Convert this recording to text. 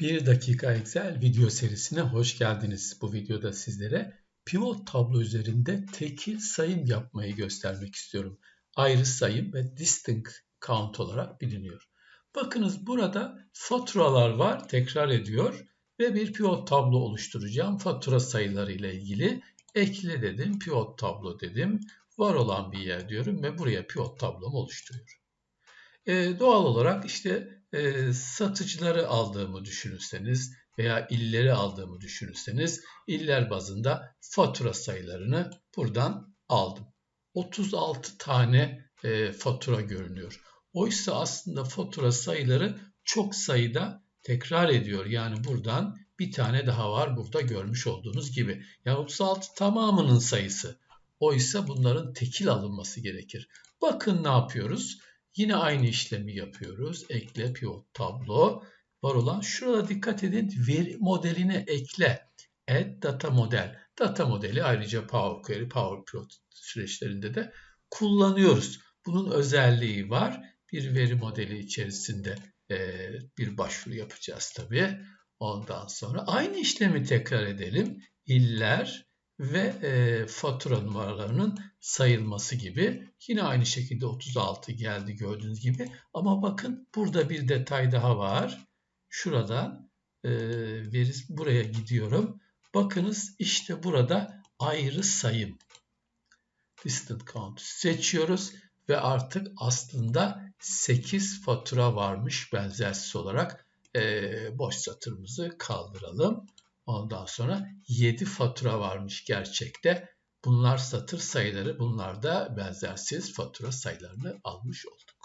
1 dakika Excel video serisine hoş geldiniz. Bu videoda sizlere pivot tablo üzerinde tekil sayım yapmayı göstermek istiyorum. Ayrı sayım ve distinct count olarak biliniyor. Bakınız burada faturalar var, tekrar ediyor ve bir pivot tablo oluşturacağım. Fatura sayıları ile ilgili ekle dedim, pivot tablo dedim. Var olan bir yer diyorum ve buraya pivot tablomu oluşturuyorum. E, doğal olarak işte e, satıcıları aldığımı düşünürseniz veya illeri aldığımı düşünürseniz iller bazında fatura sayılarını buradan aldım. 36 tane e, fatura görünüyor. Oysa aslında fatura sayıları çok sayıda tekrar ediyor. Yani buradan bir tane daha var burada görmüş olduğunuz gibi. Yani 36 tamamının sayısı. Oysa bunların tekil alınması gerekir. Bakın ne yapıyoruz? Yine aynı işlemi yapıyoruz. Ekle pivot tablo. Var olan şurada dikkat edin veri modeline ekle. Add data model. Data modeli ayrıca Power Query, Power Pivot süreçlerinde de kullanıyoruz. Bunun özelliği var. Bir veri modeli içerisinde e, bir başvuru yapacağız tabii. Ondan sonra aynı işlemi tekrar edelim. İller, ve e, fatura numaralarının sayılması gibi. Yine aynı şekilde 36 geldi gördüğünüz gibi. Ama bakın burada bir detay daha var. Şuradan e, veri, buraya gidiyorum. Bakınız işte burada ayrı sayım. Distant count seçiyoruz ve artık aslında 8 fatura varmış benzersiz olarak e, boş satırımızı kaldıralım. Ondan sonra 7 fatura varmış gerçekte. Bunlar satır sayıları, bunlar da benzersiz fatura sayılarını almış olduk.